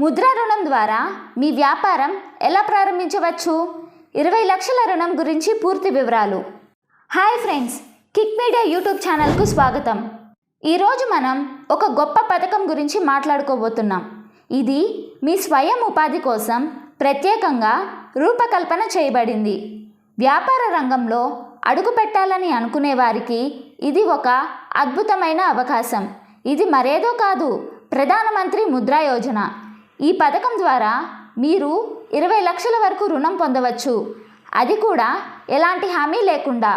ముద్రా రుణం ద్వారా మీ వ్యాపారం ఎలా ప్రారంభించవచ్చు? ఇరవై లక్షల రుణం గురించి పూర్తి వివరాలు. Hi friends kick media YouTube ఛానల్కు స్వాగతం. ఈరోజు మనం ఒక గొప్ప పథకం గురించి మాట్లాడుకోబోతున్నాం. ఇది మీ స్వయం ఉపాధి కోసం ప్రత్యేకంగా రూపకల్పన చేయబడింది. వ్యాపార రంగంలో అడుగు పెట్టాలని అనుకునే వారికి ఇది ఒక అద్భుతమైన అవకాశం. ఇది మరేదో కాదు ప్రధానమంత్రి ముద్రా యోజన. ఈ పథకం ద్వారా మీరు ఇరవై లక్షల వరకు రుణం పొందవచ్చు. అది కూడా ఎలాంటి హామీ లేకుండా.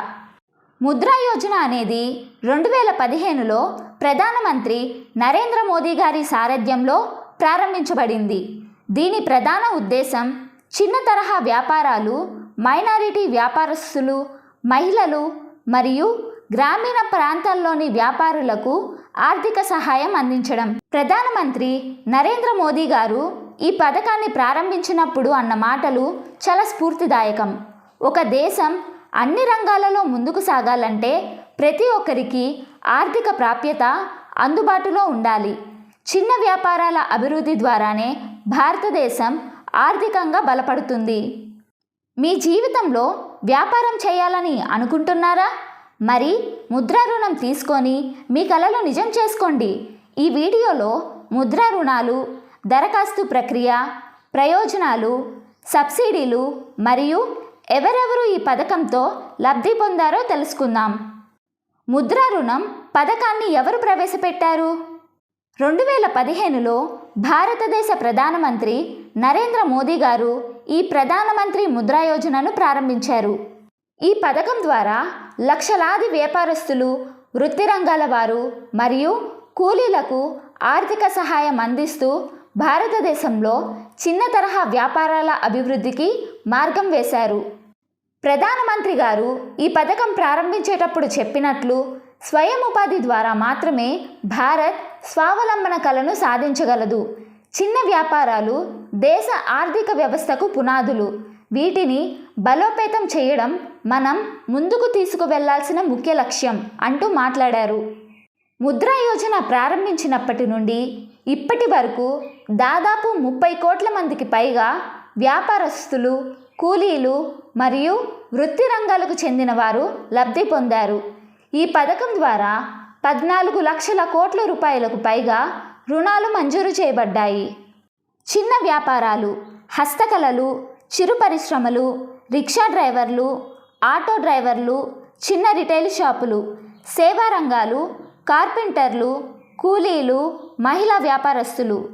ముద్రా యోజన అనేది రెండు వేల పదిహేనులో ప్రధానమంత్రి నరేంద్ర మోదీ గారి సారథ్యంలో ప్రారంభించబడింది. దీని ప్రధాన ఉద్దేశం చిన్న తరహా వ్యాపారాలు మైనారిటీ వ్యాపారస్తులు మహిళలు మరియు గ్రామీణ ప్రాంతాల్లోని వ్యాపారులకు ఆర్థిక సహాయం అందించడం. ప్రధానమంత్రి నరేంద్ర మోదీ గారు ఈ పథకాన్ని ప్రారంభించినప్పుడు అన్న మాటలు చాలా స్ఫూర్తిదాయకం. ఒక దేశం అన్ని రంగాలలో ముందుకు సాగాలంటే ప్రతి ఒక్కరికి ఆర్థిక ప్రాప్యత అందుబాటులో ఉండాలి. చిన్న వ్యాపారాల అభివృద్ధి ద్వారానే భారతదేశం ఆర్థికంగా బలపడుతుంది. మీ జీవితంలో వ్యాపారం చేయాలని అనుకుంటున్నారా? మరి ముద్రా రుణం తీసుకొని మీ కలలు నిజం చేసుకోండి. ఈ వీడియోలో ముద్రా రుణాలు దరఖాస్తు ప్రక్రియ ప్రయోజనాలు సబ్సిడీలు మరియు ఎవరెవరు ఈ పథకంతో లబ్ధి పొందారో తెలుసుకుందాం. ముద్రా రుణం పథకాన్ని ఎవరు ప్రవేశపెట్టారు? రెండు వేల పదిహేనులో భారతదేశ ప్రధానమంత్రి నరేంద్ర మోదీ గారు ఈ ప్రధానమంత్రి ముద్రా యోజనను ప్రారంభించారు. ఈ పథకం ద్వారా లక్షలాది వ్యాపారస్తులు వృత్తి రంగాల వారు మరియు కూలీలకు ఆర్థిక సహాయం అందిస్తూ భారతదేశంలో చిన్న తరహా వ్యాపారాల అభివృద్ధికి మార్గం వేశారు. ప్రధానమంత్రి గారు ఈ పథకం ప్రారంభించేటప్పుడు చెప్పినట్లు స్వయం ఉపాధి ద్వారా మాత్రమే భారత్ స్వావలంబన కలను సాధించగలదు. చిన్న వ్యాపారాలు దేశ ఆర్థిక వ్యవస్థకు పునాదులు. వీటిని బలోపేతం చేయడం మనం ముందుకు తీసుకువెళ్ళాల్సిన ముఖ్య లక్ష్యం అంటూ మాట్లాడారు. ముద్రా యోజన ప్రారంభించినప్పటి నుండి ఇప్పటి వరకు దాదాపు ముప్పై కోట్ల మందికి పైగా వ్యాపారస్తులు కూలీలు మరియు వృత్తి రంగాలకు చెందిన వారు లబ్ధి పొందారు. ఈ పథకం ద్వారా పద్నాలుగు లక్షల కోట్ల రూపాయలకు పైగా రుణాలు మంజూరు చేయబడ్డాయి. చిన్న వ్యాపారాలు హస్తకళలు చిరు పరిశ్రమలు రిక్షా డ్రైవర్లు ఆటో డ్రైవర్లు చిన్న రిటైల్ షాపులు సేవా రంగాలు కార్పెంటర్లు కూలీలు మహిళా వ్యాపారస్తులు.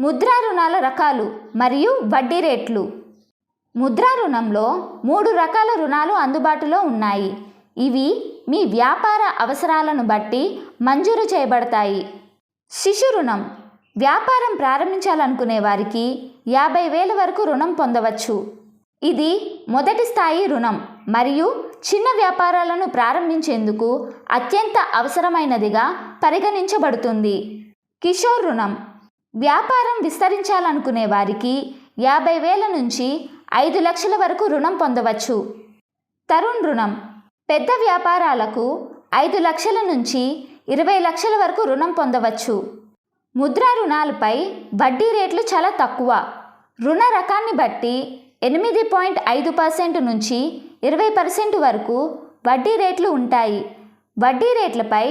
ముద్రా రుణాల రకాలు మరియు వడ్డీ రేట్లు. ముద్రా రుణంలో మూడు రకాల రుణాలు అందుబాటులో ఉన్నాయి. ఇవి మీ వ్యాపార అవసరాలను బట్టి మంజూరు చేయబడతాయి. శిశు రుణం. వ్యాపారం ప్రారంభించాలనుకునే వారికి యాభై వేల వరకు రుణం పొందవచ్చు. ఇది మొదటి స్థాయి రుణం మరియు చిన్న వ్యాపారాలను ప్రారంభించేందుకు అత్యంత అవసరమైనదిగా పరిగణించబడుతుంది. కిషోర్ రుణం. వ్యాపారం విస్తరించాలనుకునే వారికి యాభై వేల నుంచి ఐదు లక్షల వరకు రుణం పొందవచ్చు. తరుణ్ రుణం. పెద్ద వ్యాపారాలకు ఐదు లక్షల నుంచి ఇరవై లక్షల వరకు రుణం పొందవచ్చు. ముద్రా రుణాలపై వడ్డీ రేట్లు చాలా తక్కువ. రుణ రకాన్ని బట్టి ఎనిమిది పాయింట్ ఐదు పర్సెంట్ నుంచి ఇరవై పర్సెంట్ వరకు వడ్డీ రేట్లు ఉంటాయి. వడ్డీ రేట్లపై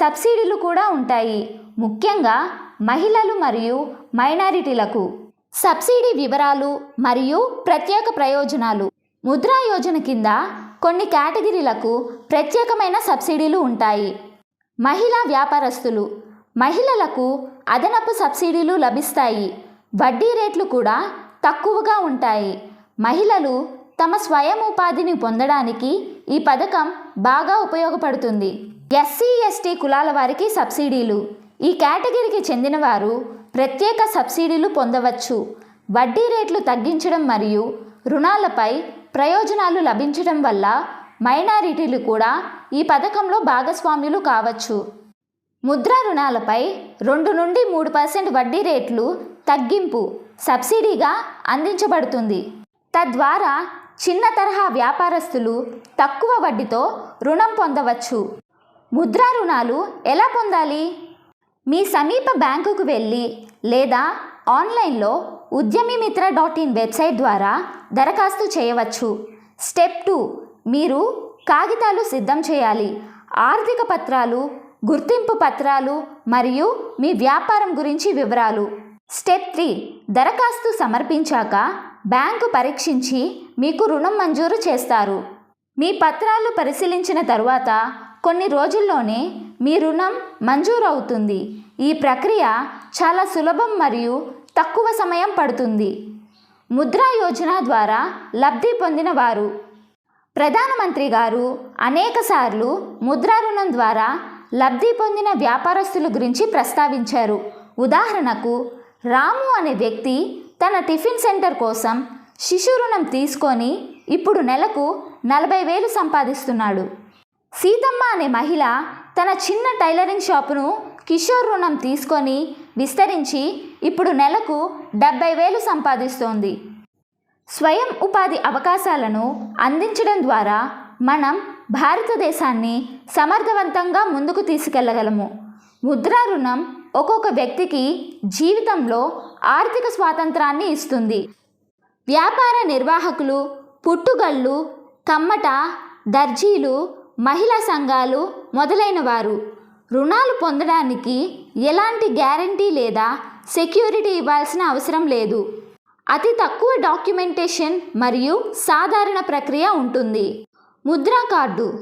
సబ్సిడీలు కూడా ఉంటాయి. ముఖ్యంగా మహిళలు మరియు మైనారిటీలకు. సబ్సిడీ వివరాలు మరియు ప్రత్యేక ప్రయోజనాలు. ముద్రా యోజన కింద కొన్ని కేటగిరీలకు ప్రత్యేకమైన సబ్సిడీలు ఉంటాయి. మహిళా వ్యాపారస్తులు. మహిళలకు అదనపు సబ్సిడీలు లభిస్తాయి. వడ్డీ రేట్లు కూడా తక్కువగా ఉంటాయి. మహిళలు తమ స్వయం ఉపాధిని పొందడానికి ఈ పథకం బాగా ఉపయోగపడుతుంది. ఎస్సీ ఎస్టీ కులాల వారికి సబ్సిడీలు. ఈ కేటగిరీకి చెందినవారు ప్రత్యేక సబ్సిడీలు పొందవచ్చు. వడ్డీ రేట్లు తగ్గించడం మరియు రుణాలపై ప్రయోజనాలు లభించడం వల్ల మైనారిటీలు కూడా ఈ పథకంలో భాగస్వామ్యులు కావచ్చు. ముద్ర రుణాలపై రెండు నుండి మూడు పర్సెంట్ వడ్డీ రేట్లు తగ్గింపు సబ్సిడీగా అందించబడుతుంది. తద్వారా చిన్న తరహా వ్యాపారస్తులు తక్కువ వడ్డీతో రుణం పొందవచ్చు. ముద్రా రుణాలు ఎలా పొందాలి? మీ సమీప బ్యాంకుకు వెళ్ళి లేదా ఆన్లైన్లో Udyami Mitra dot in website ద్వారా దరఖాస్తు చేయవచ్చు. స్టెప్ టూ మీరు కాగితాలు సిద్ధం చేయాలి. ఆర్థిక పత్రాలు గుర్తింపు పత్రాలు మరియు మీ వ్యాపారం గురించి వివరాలు. స్టెప్ త్రీ దరఖాస్తు సమర్పించాక బ్యాంకు పరీక్షించి మీకు రుణం మంజూరు చేస్తారు. మీ పత్రాలు పరిశీలించిన తరువాత కొన్ని రోజుల్లోనే మీ రుణం మంజూరు అవుతుంది ఈ ప్రక్రియ చాలా సులభం మరియు తక్కువ సమయం పడుతుంది. ముద్రా యోజన ద్వారా లబ్ధి పొందిన వారు ప్రధానమంత్రి గారు అనేకసార్లు ముద్రా రుణం ద్వారా లబ్ధి పొందిన వ్యాపారస్తుల గురించి ప్రస్తావించారు. ఉదాహరణకు రాము అనే వ్యక్తి తన టిఫిన్ సెంటర్ కోసం శిశు రుణం తీసుకొని ఇప్పుడు నెలకు నలభై వేలు సంపాదిస్తున్నాడు. సీతమ్మ అనే మహిళ తన చిన్న టైలరింగ్ షాపును కిషోర్ రుణం తీసుకొని విస్తరించి ఇప్పుడు నెలకు డెబ్బై వేలు సంపాదిస్తోంది. స్వయం ఉపాధి అవకాశాలను అందించడం ద్వారా మనం భారతదేశాన్ని సమర్థవంతంగా ముందుకు తీసుకెళ్ళగలము. ముద్రా రుణం ఒక్కొక్క వ్యక్తికి జీవితంలో ఆర్థిక స్వాతంత్రాన్ని ఇస్తుంది. వ్యాపార నిర్వాహకులు పుట్టుగళ్ళు కమ్మట దర్జీలు మహిళా సంఘాలు మొదలైన వారు రుణాలు పొందడానికి ఎలాంటి గ్యారంటీ లేదా సెక్యూరిటీ ఇవ్వాల్సిన అవసరం లేదు. అతి తక్కువ డాక్యుమెంటేషన్ మరియు సాధారణ ప్రక్రియ ఉంటుంది. ముద్రా కార్డు.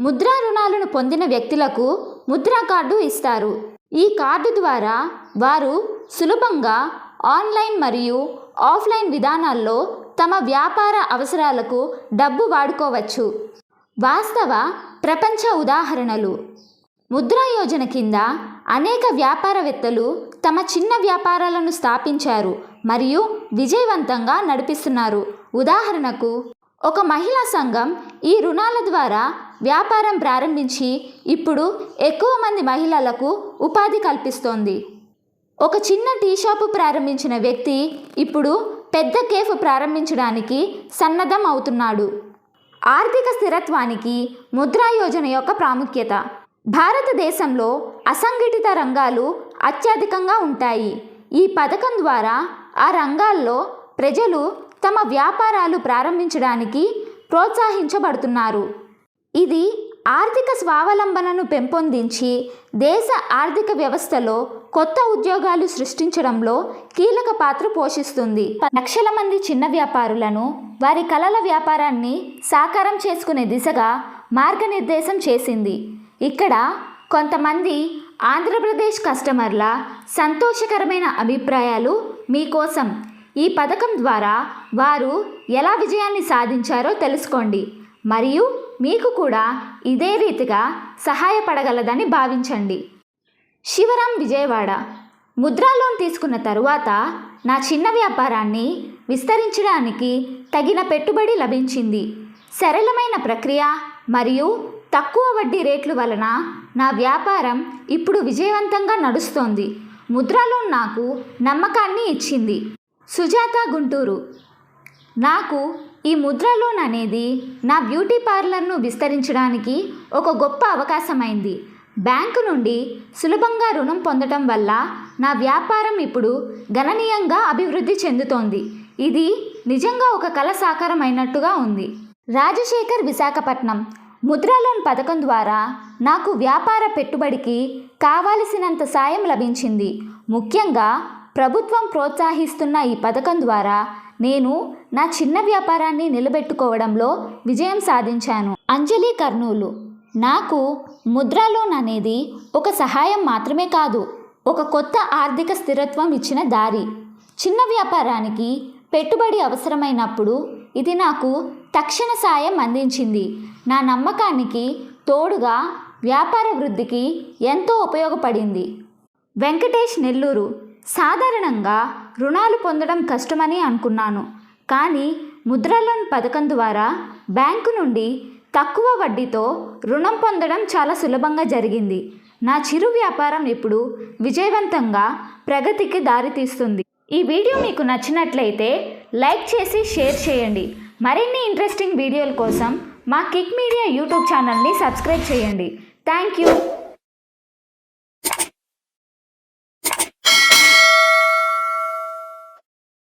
ముద్రా రుణాలను పొందిన వ్యక్తులకు ముద్రా కార్డు ఇస్తారు. ఈ కార్డు ద్వారా వారు సులభంగా ఆన్లైన్ మరియు ఆఫ్లైన్ విధానాల్లో తమ వ్యాపార అవసరాలకు డబ్బు వాడుకోవచ్చు. వాస్తవ ప్రపంచ ఉదాహరణలు. ముద్రా యోజన కింద అనేక వ్యాపారవేత్తలు తమ చిన్న వ్యాపారాలను స్థాపించారు మరియు విజయవంతంగా నడిపిస్తున్నారు. ఉదాహరణకు ఒక మహిళా సంఘం ఈ రుణాల ద్వారా వ్యాపారం ప్రారంభించి ఇప్పుడు ఎక్కువ మంది మహిళలకు ఉపాధి కల్పిస్తోంది. ఒక చిన్న టీ షాపు ప్రారంభించిన వ్యక్తి ఇప్పుడు పెద్ద కేఫ్ ప్రారంభించడానికి సన్నద్ధం అవుతున్నాడు. ఆర్థిక స్థిరత్వానికి ముద్రా యోజన యొక్క ప్రాముఖ్యత. భారతదేశంలో అసంఘటిత రంగాలు అత్యధికంగా ఉంటాయి. ఈ పథకం ద్వారా ఆ రంగాల్లో ప్రజలు తమ వ్యాపారాలు ప్రారంభించడానికి ప్రోత్సహించబడుతున్నారు. ఇది ఆర్థిక స్వావలంబనను పెంపొందించి దేశ ఆర్థిక వ్యవస్థలో కొత్త ఉద్యోగాలు సృష్టించడంలో కీలక పాత్ర పోషిస్తుంది. లక్షల మంది చిన్న వ్యాపారులను వారి కలల వ్యాపారాన్ని సాకారం చేసుకునే దిశగా మార్గనిర్దేశం చేసింది. ఇక్కడ కొంతమంది ఆంధ్రప్రదేశ్ కస్టమర్ల సంతోషకరమైన అభిప్రాయాలు మీకోసం ఈ పథకం ద్వారా వారు ఎలా విజయాన్ని సాధించారో తెలుసుకోండి. మరియు మీకు కూడా ఇదే రీతిగా సహాయపడగలదని భావించండి. శివరాం విజయవాడ. ముద్రా లోన్ తీసుకున్న తరువాత నా చిన్న వ్యాపారాన్ని విస్తరించడానికి తగిన పెట్టుబడి లభించింది. సరళమైన ప్రక్రియ మరియు తక్కువ వడ్డీ రేట్లు వలన నా వ్యాపారం ఇప్పుడు విజయవంతంగా నడుస్తోంది. ముద్రా లోన్ నాకు నమ్మకాన్ని ఇచ్చింది. సుజాత గుంటూరు. నాకు ఈ ముద్ర లోన్ అనేది నా బ్యూటీ పార్లర్ను విస్తరించడానికి ఒక గొప్ప అవకాశమైంది. బ్యాంకు నుండి సులభంగా రుణం పొందటం వల్ల నా వ్యాపారం ఇప్పుడు గణనీయంగా అభివృద్ధి చెందుతోంది. ఇది నిజంగా ఒక కళ సాకారం అయినట్టుగా ఉంది. రాజశేఖర్ విశాఖపట్నం. ముద్రా లోన్ పథకం ద్వారా నాకు వ్యాపార పెట్టుబడికి కావలసినంత సాయం లభించింది. ముఖ్యంగా ప్రభుత్వం ప్రోత్సహిస్తున్న ఈ పథకం ద్వారా నేను నా చిన్న వ్యాపారాన్ని నిలబెట్టుకోవడంలో విజయం సాధించాను. అంజలి కర్నూలు. నాకు ముద్రా లోన్ అనేది ఒక సహాయం మాత్రమే కాదు ఒక కొత్త ఆర్థిక స్థిరత్వం ఇచ్చిన దారి. చిన్న వ్యాపారానికి పెట్టుబడి అవసరమైనప్పుడు ఇది నాకు తక్షణ సాయం అందించింది. నా నమ్మకానికి తోడుగా వ్యాపార వృద్ధికి ఎంతో ఉపయోగపడింది. వెంకటేష్ నెల్లూరు. సాధారణంగా రుణాలు పొందడం కష్టమని అనుకున్నాను. కానీ ముద్రా లోన్ పథకం ద్వారా బ్యాంకు నుండి తక్కువ వడ్డీతో రుణం పొందడం చాలా సులభంగా జరిగింది. నా చిరు వ్యాపారం ఇప్పుడు విజయవంతంగా ప్రగతికి దారితీస్తుంది ఈ వీడియో మీకు నచ్చినట్లయితే లైక్ చేసి షేర్ చేయండి. మరిన్ని ఇంట్రెస్టింగ్ వీడియోల కోసం మా కిక్ మీడియా యూట్యూబ్ ఛానల్ని సబ్స్క్రైబ్ చేయండి. Thank you.